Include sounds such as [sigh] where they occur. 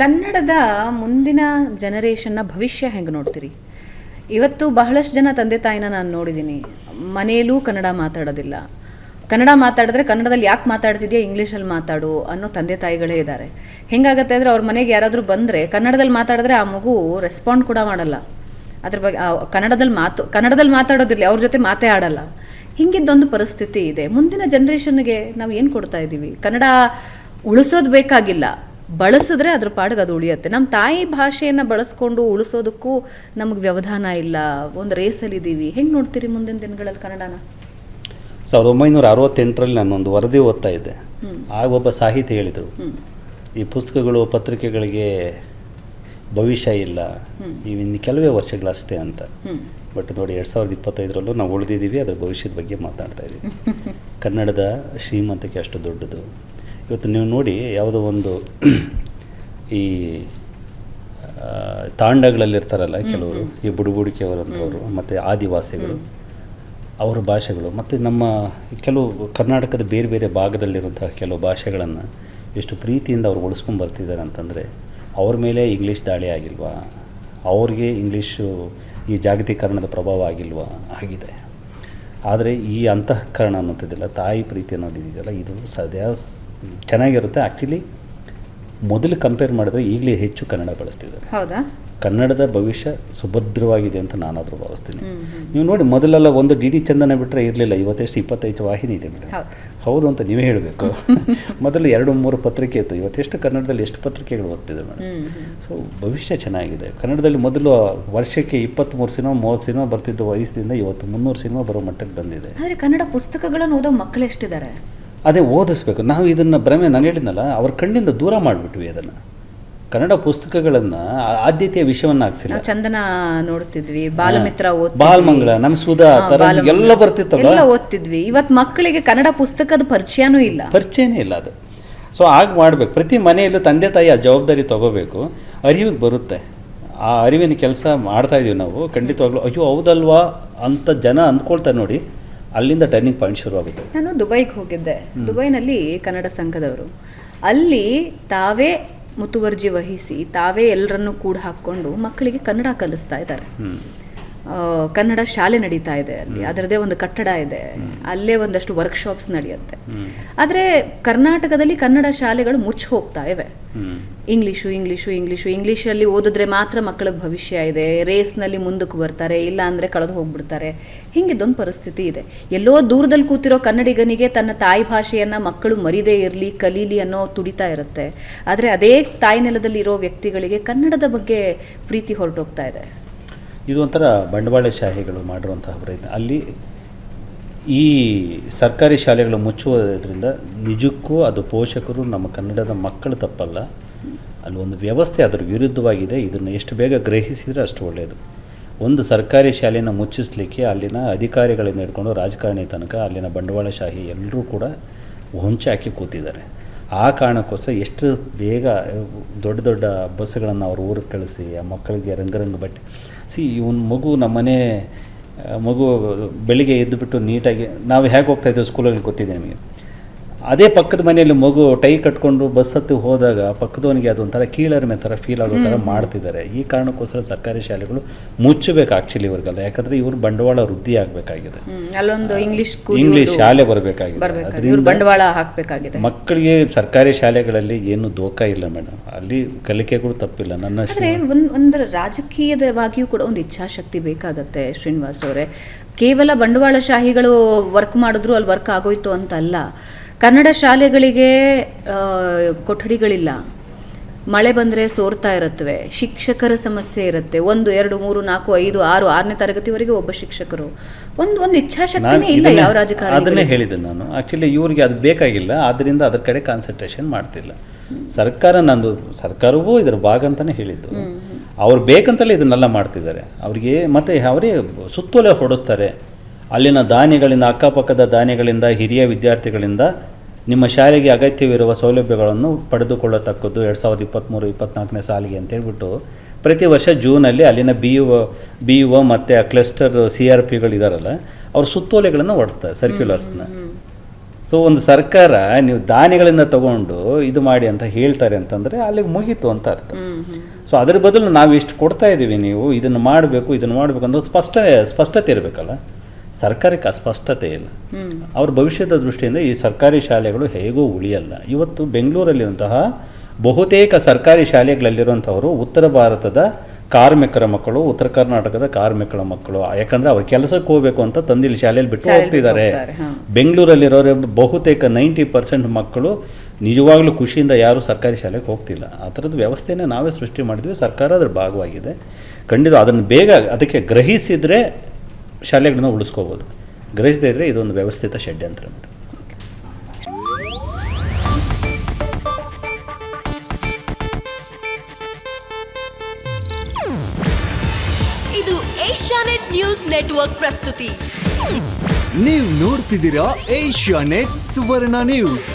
ಕನ್ನಡದ ಮುಂದಿನ ಜನರೇಷನ್ನ ಭವಿಷ್ಯ ಹೆಂಗೆ ನೋಡ್ತೀರಿ? ಇವತ್ತು ಬಹಳಷ್ಟು ಜನ ತಂದೆ ತಾಯಿನ ನಾನು ನೋಡಿದ್ದೀನಿ ಮನೆಯಲ್ಲೂ ಕನ್ನಡ ಮಾತಾಡೋದಿಲ್ಲ. ಕನ್ನಡ ಮಾತಾಡಿದ್ರೆ ಕನ್ನಡದಲ್ಲಿ ಯಾಕೆ ಮಾತಾಡ್ತಿದ್ಯಾ, ಇಂಗ್ಲೀಷಲ್ಲಿ ಮಾತಾಡು ಅನ್ನೋ ತಂದೆ ತಾಯಿಗಳೇ ಇದ್ದಾರೆ ಹೆಂಗಾಗತ್ತೆ ಅಂದರೆ ಅವ್ರ ಮನೆಗೆ ಯಾರಾದರೂ ಬಂದರೆ ಕನ್ನಡದಲ್ಲಿ ಮಾತಾಡಿದ್ರೆ ಆ ಮಗು ರೆಸ್ಪಾಂಡ್ ಕೂಡ ಮಾಡಲ್ಲ. ಅದ್ರ ಬಗ್ಗೆ ಕನ್ನಡದಲ್ಲಿ ಮಾತು, ಕನ್ನಡದಲ್ಲಿ ಮಾತಾಡೋದಿರಲಿ, ಅವ್ರ ಜೊತೆ ಮಾತೇ ಆಡಲ್ಲ. ಹಿಂಗಿದ್ದೊಂದು ಪರಿಸ್ಥಿತಿ ಇದೆ. ಮುಂದಿನ ಜನ್ರೇಷನ್ಗೆ ನಾವು ಏನು ಕೊಡ್ತಾ ಇದ್ದೀವಿ ಕನ್ನಡ ಉಳಿಸೋದು ಬೇಕಾಗಿಲ್ಲ. ಬಳಸಿದ್ರೆ ಅದ್ರ ಪಾಡಿಗೆ ಅದು ಉಳಿಯುತ್ತೆ. ನಮ್ಮ ತಾಯಿ ಭಾಷೆಯನ್ನು ಬಳಸ್ಕೊಂಡು ಉಳಿಸೋದಕ್ಕೂ ನಮಗೆ ವ್ಯವಧಾನ ಇಲ್ಲ. ಒಂದು ರೇಸಲ್ಲಿದ್ದೀವಿ ಹೆಂಗೆ ನೋಡ್ತೀರಿ ಮುಂದಿನ ದಿನಗಳಲ್ಲಿ ಕನ್ನಡನ? ಸಾವಿರದ ಒಂಬೈನೂರ ಅರವತ್ತೆಂಟರಲ್ಲಿ ನಾನೊಂದು ವರದಿ ಓದ್ತಾ ಇದ್ದೆ. ಆಗ ಒಬ್ಬ ಸಾಹಿತಿ ಹೇಳಿದರು ಈ ಪುಸ್ತಕಗಳು ಪತ್ರಿಕೆಗಳಿಗೆ ಭವಿಷ್ಯ ಇಲ್ಲ. ಇವಿನ್ನು ಕೆಲವೇ ವರ್ಷಗಳಷ್ಟೇ ಅಂತ. ಬಟ್ ನೋಡಿ ಎರಡು ಸಾವಿರದ ಇಪ್ಪತ್ತೈದರಲ್ಲೂ ನಾವು ಉಳಿದಿದ್ದೀವಿ ಅದರ ಭವಿಷ್ಯದ ಬಗ್ಗೆ ಮಾತಾಡ್ತಾ ಇದ್ದೀವಿ [laughs] ಕನ್ನಡದ ಶ್ರೀಮಂತಿಕೆ ಅಷ್ಟು ದೊಡ್ಡದು. ಇವತ್ತು ನೀವು ನೋಡಿ ಯಾವುದೋ ಒಂದು ಈ ತಾಂಡಗಳಲ್ಲಿರ್ತಾರಲ್ಲ ಕೆಲವರು ಈ ಬುಡುಬುಡಿಕೆಯವರಂಥವ್ರು ಮತ್ತು ಆದಿವಾಸಿಗಳು ಅವರ ಭಾಷೆಗಳು ಮತ್ತು ನಮ್ಮ ಕೆಲವು ಕರ್ನಾಟಕದ ಬೇರೆ ಬೇರೆ ಭಾಗದಲ್ಲಿರುವಂತಹ ಕೆಲವು ಭಾಷೆಗಳನ್ನು ಎಷ್ಟು ಪ್ರೀತಿಯಿಂದ ಅವ್ರು ಉಳಿಸ್ಕೊಂಡು ಬರ್ತಿದ್ದಾರೆ ಅಂತಂದರೆ ಅವ್ರ ಮೇಲೆ ಇಂಗ್ಲೀಷ್ ದಾಳಿ ಆಗಿಲ್ವಾ? ಅವ್ರಿಗೆ ಇಂಗ್ಲೀಷು ಈ ಜಾಗತೀಕರಣದ ಪ್ರಭಾವ ಆಗಿಲ್ವಾ? ಆಗಿದೆ. ಆದರೆ ಈ ಅಂತಃಕರಣ ಅನ್ನೋದಿದೆಯಲ್ಲ ತಾಯಿ ಪ್ರೀತಿ ಅನ್ನೋದಿದೆಯಲ್ಲ ಇದು ಸದ್ಯ ಚೆನ್ನಾಗಿರುತ್ತೆ. ಆ್ಯಕ್ಚುಲಿ ಮೊದಲು ಕಂಪೇರ್ ಮಾಡಿದ್ರೆ ಈಗಲೇ ಹೆಚ್ಚು ಕನ್ನಡ ಬಳಸ್ತಿದ್ದಾರೆ. ಹೌದಾ? ಕನ್ನಡದ ಭವಿಷ್ಯ ಸುಭದ್ರವಾಗಿದೆ ಅಂತ ನಾನಾದರೂ ಭಾವಿಸ್ತೀನಿ. ನೀವು ನೋಡಿ ಮೊದಲೆಲ್ಲ ಒಂದು ಡಿ ಡಿ ಚಂದನ ಬಿಟ್ಟರೆ ಇರಲಿಲ್ಲ. ಇವತ್ತೆಷ್ಟು ಇಪ್ಪತ್ತೈದು ವಾಹಿನಿ ಇದೆ ಮೇಡಮ್. ಹೌದು. ಅಂತ ನೀವೇ ಹೇಳಬೇಕು. [laughs] ಮೊದಲು ಎರಡು ಮೂರು ಪತ್ರಿಕೆ ಇತ್ತು. ಇವತ್ತೆಷ್ಟು ಕನ್ನಡದಲ್ಲಿ ಎಷ್ಟು ಪತ್ರಿಕೆಗಳು ಓದ್ತಿದೆ ಮೇಡಮ್. ಸೊ ಭವಿಷ್ಯ ಚೆನ್ನಾಗಿದೆ. ಕನ್ನಡದಲ್ಲಿ ಮೊದಲು ವರ್ಷಕ್ಕೆ ಇಪ್ಪತ್ತ್ಮೂರು ಸಿನಿಮಾ ಮೂವತ್ತು ಸಿನಿಮಾ ಬರ್ತಿದ್ದ ವಯಸ್ಸಿನಿಂದ ಇವತ್ತು ಮುನ್ನೂರು ಸಿನಿಮಾ ಬರೋ ಮಟ್ಟಕ್ಕೆ ಬಂದಿದೆ. ಆದರೆ ಕನ್ನಡ ಪುಸ್ತಕಗಳನ್ನು ಓದೋ ಮಕ್ಕಳು ಎಷ್ಟಿದ್ದಾರೆ? ಅದೇ ಓದಿಸ್ಬೇಕು. ನಾವು ಇದನ್ನು ಭ್ರಮೆ ನಾನು ಹೇಳಿದ್ನಲ್ಲ ಅವ್ರ ಕಣ್ಣಿಂದ ದೂರ ಮಾಡಿಬಿಟ್ವಿ ಅದನ್ನು. ಕನ್ನಡ ಪುಸ್ತಕಗಳನ್ನು ಆದ್ಯತೆಯ ವಿಷಯವನ್ನು ಹಾಕ್ಸಿಲ್ಲ. ಚಂದನ ನೋಡ್ತಿದ್ವಿ ಬಾಲಮಿತ್ರ. ಬಾಲ್ಮಂಗಳ ನಮ್ಮ ಸುಧಾ ಎಲ್ಲ ಬರ್ತಿತ್ತಲ್ಲ ಎಲ್ಲ ಓದ್ತಿದ್ವಿ. ಇವತ್ತು ಮಕ್ಕಳಿಗೆ ಕನ್ನಡ ಪುಸ್ತಕದ ಪರಿಚಯನೂ ಇಲ್ಲ. ಪರಿಚಯನೇ ಇಲ್ಲ ಅದು. ಸೊ ಆಗ ಮಾಡಬೇಕು. ಪ್ರತಿ ಮನೆಯಲ್ಲೂ ತಂದೆ ತಾಯಿ ಆ ಜವಾಬ್ದಾರಿ ತಗೋಬೇಕು. ಅರಿವಿಗೆ ಬರುತ್ತೆ. ಆ ಅರಿವಿನ ಕೆಲಸ ಮಾಡ್ತಾ ಇದೀವಿ ನಾವು. ಖಂಡಿತವಾಗ್ಲೂ ಅಯ್ಯೋ ಹೌದಲ್ವಾ? ಅಂತ ಜನ ಅಂದ್ಕೊಳ್ತಾರೆ ನೋಡಿ. ಅಲ್ಲಿಂದ ಟರ್ನಿಂಗ್ ಪಾಯಿಂಟ್ ಶುರುವಾಗುತ್ತೆ. ನಾನು ದುಬೈಗೆ ಹೋಗಿದ್ದೆ. ದುಬೈನಲ್ಲಿ ಕನ್ನಡ ಸಂಘದವರು. ಅಲ್ಲಿ ತಾವೇ ಮುತುವರ್ಜಿ ವಹಿಸಿ ತಾವೇ ಎಲ್ಲರನ್ನೂ ಕೂಡ ಹಾಕ್ಕೊಂಡು ಮಕ್ಕಳಿಗೆ ಕನ್ನಡ ಕಲಿಸ್ತಾ ಇದ್ದಾರೆ. ಕನ್ನಡ ಶಾಲೆ ನಡೀತಾ ಇದೆ ಅಲ್ಲಿ. ಅದರದೇ ಒಂದು ಕಟ್ಟಡ ಇದೆ. ಅಲ್ಲೇ ಒಂದಷ್ಟು ವರ್ಕ್ಶಾಪ್ಸ್ ನಡೆಯುತ್ತೆ. ಆದರೆ ಕರ್ನಾಟಕದಲ್ಲಿ ಕನ್ನಡ ಶಾಲೆಗಳು ಮುಚ್ಚಿ ಹೋಗ್ತಾ ಇವೆ. ಇಂಗ್ಲೀಷು ಇಂಗ್ಲೀಷು ಇಂಗ್ಲೀಷು ಇಂಗ್ಲೀಷಲ್ಲಿ ಓದಿದ್ರೆ ಮಾತ್ರ ಮಕ್ಕಳಿಗೆ ಭವಿಷ್ಯ ಇದೆ. ರೇಸ್ನಲ್ಲಿ ಮುಂದಕ್ಕೆ ಬರ್ತಾರೆ ಇಲ್ಲ ಅಂದರೆ ಕಳೆದು ಹೋಗ್ಬಿಡ್ತಾರೆ. ಹಿಂಗಿದ್ದೊಂದು ಪರಿಸ್ಥಿತಿ ಇದೆ. ಎಲ್ಲೋ ದೂರದಲ್ಲಿ ಕೂತಿರೋ ಕನ್ನಡಿಗನಿಗೆ ತನ್ನ ತಾಯಿ ಭಾಷೆಯನ್ನು ಮಕ್ಕಳು ಮರಿದೇ ಇರಲಿ ಕಲೀಲಿ ಅನ್ನೋ ತುಡಿತಾ ಇರುತ್ತೆ. ಆದರೆ ಅದೇ ತಾಯಿ ನೆಲದಲ್ಲಿರೋ ವ್ಯಕ್ತಿಗಳಿಗೆ ಕನ್ನಡದ ಬಗ್ಗೆ ಪ್ರೀತಿ ಹೊರಟೋಗ್ತಾ ಇದೆ. ಇದು ಒಂಥರ ಬಂಡವಾಳಶಾಹಿಗಳು ಮಾಡಿರುವಂತಹ ಪ್ರಯತ್ನ. ಅಲ್ಲಿ ಈ ಸರ್ಕಾರಿ ಶಾಲೆಗಳು ಮುಚ್ಚುವುದರಿಂದ ನಿಜಕ್ಕೂ ಅದು ಪೋಷಕರು ನಮ್ಮ ಕನ್ನಡದ ಮಕ್ಕಳು ತಪ್ಪಲ್ಲ. ಅಲ್ಲಿ ಒಂದು ವ್ಯವಸ್ಥೆ ಅದರ ವಿರುದ್ಧವಾಗಿದೆ. ಇದನ್ನು ಎಷ್ಟು ಬೇಗ ಗ್ರಹಿಸಿದರೆ ಅಷ್ಟು ಒಳ್ಳೆಯದು ಒಂದು ಸರ್ಕಾರಿ ಶಾಲೆಯನ್ನು ಮುಚ್ಚಿಸಲಿಕ್ಕೆ ಅಲ್ಲಿನ ಅಧಿಕಾರಿಗಳಿಂದ ಹಿಡ್ಕೊಂಡು ರಾಜಕಾರಣಿ ತನಕ ಅಲ್ಲಿನ ಬಂಡವಾಳಶಾಹಿ ಎಲ್ಲರೂ ಕೂಡ ಹೊಂಚಾಕಿ ಕೂತಿದ್ದಾರೆ. ಆ ಕಾರಣಕ್ಕೋಸ್ಕರ ಎಷ್ಟು ಬೇಗ, ದೊಡ್ಡ ದೊಡ್ಡ ಬಸ್ಸುಗಳನ್ನು ಅವ್ರ ಊರಿಗೆ ಕಳಿಸಿ, ಆ ಮಕ್ಕಳಿಗೆ ರಂಗರಂಗ ಬಟ್ಟೆ. ಸಿ, ಇವನ್ ಮಗು ನಮ್ಮನೆ ಮನೆ ಮಗು ಬೆಳಿಗ್ಗೆ ಎದ್ದುಬಿಟ್ಟು ನೀಟಾಗಿ, ನಾವು ಹೇಗೆ ಹೋಗ್ತಾ ಇದ್ದೀವಿ ಸ್ಕೂಲಲ್ಲಿ ಗೊತ್ತಿದೆ ನಿಮಗೆ. ಅದೇ ಪಕ್ಕದ ಮನೆಯಲ್ಲಿ ಮಗು ಟೈ ಕಟ್ಕೊಂಡು ಬಸ್ ಹತ್ತಿ ಹೋದಾಗ ಪಕ್ಕದವನಿಗೆ ಅದೊಂಥರ ಕೀಳರಿಮೆ ಥರ ಫೀಲ್ ಆಗೋ ಥರ ಮಾಡ್ತಿದ್ದಾರೆ. ಈ ಕಾರಣಕ್ಕೋಸ್ಕರ ಸರ್ಕಾರಿ ಶಾಲೆಗಳು ಮುಚ್ಚಬೇಕು ಆ್ಯಕ್ಚುಲಿ ಇವ್ರಿಗೆಲ್ಲ. ಯಾಕಂದರೆ ಇವರು ಬಂಡವಾಳ ವೃದ್ಧಿ ಆಗಬೇಕಾಗಿದೆ. ಅಲ್ಲೊಂದು ಇಂಗ್ಲಿಷ್ ಸ್ಕೂಲ್ ಇಂಗ್ಲೀಷ್ ಶಾಲೆ ಬರಬೇಕಾಗಿದೆ. ಅದರಿಂದ ಇವ್ರು ಬಂಡವಾಳ ಹಾಕಬೇಕಾಗಿದೆ. ಮಕ್ಕಳಿಗೆ ಸರ್ಕಾರಿ ಶಾಲೆಗಳಲ್ಲಿ ಏನು ದೋಕ ಇಲ್ಲ ಮೇಡಮ್ ಅಲ್ಲಿ ಕಲಿಕೆಗಳು ತಪ್ಪಿಲ್ಲ. ನನ್ನ ಒಂದು ಒಂದು ರಾಜಕೀಯದವಾಗಿಯೂ ಕೂಡ ಒಂದು ಇಚ್ಛಾಶಕ್ತಿ ಬೇಕಾಗತ್ತೆ ಶ್ರೀನಿವಾಸ್ ಅವರೇ. ಕೇವಲ ಬಂಡವಾಳಶಾಹಿಗಳು ವರ್ಕ್ ಮಾಡಿದ್ರು ಅಲ್ಲಿ ವರ್ಕ್ ಆಗೋಯ್ತು ಅಂತ ಅಲ್ಲ ಕನ್ನಡ ಶಾಲೆಗಳಿಗೆ ಕೊಠಡಿಗಳಿಲ್ಲ. ಮಳೆ ಬಂದರೆ ಸೋರ್ತಾ ಇರುತ್ತವೆ. ಶಿಕ್ಷಕರ ಸಮಸ್ಯೆ ಇರುತ್ತೆ. ಒಂದು ಎರಡು ಮೂರು ನಾಲ್ಕು ಐದು ಆರು ಆರನೇ ತರಗತಿವರೆಗೆ ಒಬ್ಬ ಶಿಕ್ಷಕರು. ಒಂದು ಒಂದು ಇಚ್ಛಾಶಕ್ತಿನೇ ಇಲ್ಲ ಯಾವ ರಾಜಕಾರಣ ಅದನ್ನೇ ಹೇಳಿದೆ ನಾನು. ಆ್ಯಕ್ಚುಲಿ ಇವರಿಗೆ ಅದು ಬೇಕಾಗಿಲ್ಲ. ಆದ್ದರಿಂದ ಅದ್ರ ಕಡೆ ಕಾನ್ಸಂಟ್ರೇಷನ್ ಮಾಡ್ತಿಲ್ಲ. ಸರ್ಕಾರ ನಂದು ಸರ್ಕಾರವೂ ಇದರ ಭಾಗ ಅಂತಲೇ ಹೇಳಿದ್ದು. ಅವ್ರು ಬೇಕಂತಲೇ ಇದನ್ನೆಲ್ಲ ಮಾಡ್ತಿದ್ದಾರೆ. ಅವರಿಗೆ ಮತ್ತೆ ಅವರೇ ಸುತ್ತೋಲೆ ಹೊಡಿಸ್ತಾರೆ. ಅಲ್ಲಿನ ದಾನಿಗಳಿಂದ ಅಕ್ಕಪಕ್ಕದ ದಾನಿಗಳಿಂದ ಹಿರಿಯ ವಿದ್ಯಾರ್ಥಿಗಳಿಂದ ನಿಮ್ಮ ಶಾಲೆಗೆ ಅಗತ್ಯವಿರುವ ಸೌಲಭ್ಯಗಳನ್ನು ಪಡೆದುಕೊಳ್ಳತಕ್ಕದ್ದು ಎರಡು ಸಾವಿರದ ಇಪ್ಪತ್ತ್ಮೂರು ಇಪ್ಪತ್ತ್ನಾಲ್ಕನೇ ಸಾಲಿಗೆ ಅಂತ ಹೇಳ್ಬಿಟ್ಟು ಪ್ರತಿ ವರ್ಷ ಜೂನಲ್ಲಿ ಅಲ್ಲಿನ B U B U O ಮತ್ತು ಆ ಕ್ಲಸ್ಟರ್ ಸಿ ಆರ್ ಪಿಗಳು ಇದಾರಲ್ಲ ಅವ್ರು ಸುತ್ತೋಲೆಗಳನ್ನು ಹೊಡೆಸ್ತಾರೆ ಸರ್ಕ್ಯುಲರ್ಸ್ನ ಸೊ ಒಂದು ಸರ್ಕಾರ ನೀವು ದಾನಿಗಳಿಂದ ತಗೊಂಡು ಇದು ಮಾಡಿ ಅಂತ ಹೇಳ್ತಾರೆ ಅಂತಂದರೆ ಅಲ್ಲಿಗೆ ಮುಗೀತು ಅಂತ ಅರ್ಥ. ಸೊ ಅದ್ರ ಬದಲು ನಾವು ಇಷ್ಟು ಕೊಡ್ತಾ ಇದ್ದೀವಿ ನೀವು ಇದನ್ನು ಮಾಡಬೇಕು ಇದನ್ನು ಮಾಡಬೇಕು ಅಂತ ಸ್ಪಷ್ಟ ಸ್ಪಷ್ಟತೆ ಇರಬೇಕಲ್ಲ. ಸರ್ಕಾರಕ್ಕೆ ಅಸ್ಪಷ್ಟತೆ ಸ್ಪಷ್ಟತೆ ಇಲ್ಲ ಅವ್ರ ಭವಿಷ್ಯದ ದೃಷ್ಟಿಯಿಂದ ಈ ಸರ್ಕಾರಿ ಶಾಲೆಗಳು ಹೇಗೂ ಉಳಿಯಲ್ಲ. ಇವತ್ತು ಬೆಂಗಳೂರಲ್ಲಿರುವಂತಹ ಬಹುತೇಕ ಸರ್ಕಾರಿ ಶಾಲೆಗಳಲ್ಲಿರುವಂಥವರು ಉತ್ತರ ಭಾರತದ ಕಾರ್ಮಿಕರ ಮಕ್ಕಳು ಉತ್ತರ ಕರ್ನಾಟಕದ ಕಾರ್ಮಿಕರ ಮಕ್ಕಳು. ಯಾಕಂದ್ರೆ ಅವ್ರ ಕೆಲಸಕ್ಕೆ ಹೋಗ್ಬೇಕು ಅಂತ ತಂದಿಲ್ಲಿ ಶಾಲೆಯಲ್ಲಿ ಬಿಟ್ಟು ಹೋಗ್ತಿದ್ದಾರೆ. ಬೆಂಗಳೂರಲ್ಲಿರೋರು ಬಹುತೇಕ ನೈಂಟಿ ಪರ್ಸೆಂಟ್ ಮಕ್ಕಳು ನಿಜವಾಗ್ಲೂ ಖುಷಿಯಿಂದ ಯಾರೂ ಸರ್ಕಾರಿ ಶಾಲೆಗೆ ಹೋಗ್ತಿಲ್ಲ. ಆ ಥರದ ವ್ಯವಸ್ಥೆನೇ ನಾವೇ ಸೃಷ್ಟಿ ಮಾಡಿದ್ವಿ. ಸರ್ಕಾರ ಅದ್ರ ಭಾಗವಾಗಿದೆ. ಖಂಡಿತ ಅದನ್ನು ಬೇಗ ಅದಕ್ಕೆ ಗ್ರಹಿಸಿದರೆ ಶಾಲೆಗಳನ್ನ ಉಳಿಸ್ಕೋಬೋದು. ಗ್ರಹಿಸದೇ ಇದ್ದರೆ ಇದೊಂದು ವ್ಯವಸ್ಥಿತ ಷಡ್ಯಂತ್ರ ಮೇಡಮ್ ಇದು ಏಷ್ಯಾನೆಟ್ ನ್ಯೂಸ್ ನೆಟ್ವರ್ಕ್ ಪ್ರಸ್ತುತಿ. ನೀವು ನೋಡ್ತಿದ್ದೀರಾ ಏಷ್ಯಾ ನೆಟ್ ಸುವರ್ಣ ನ್ಯೂಸ್.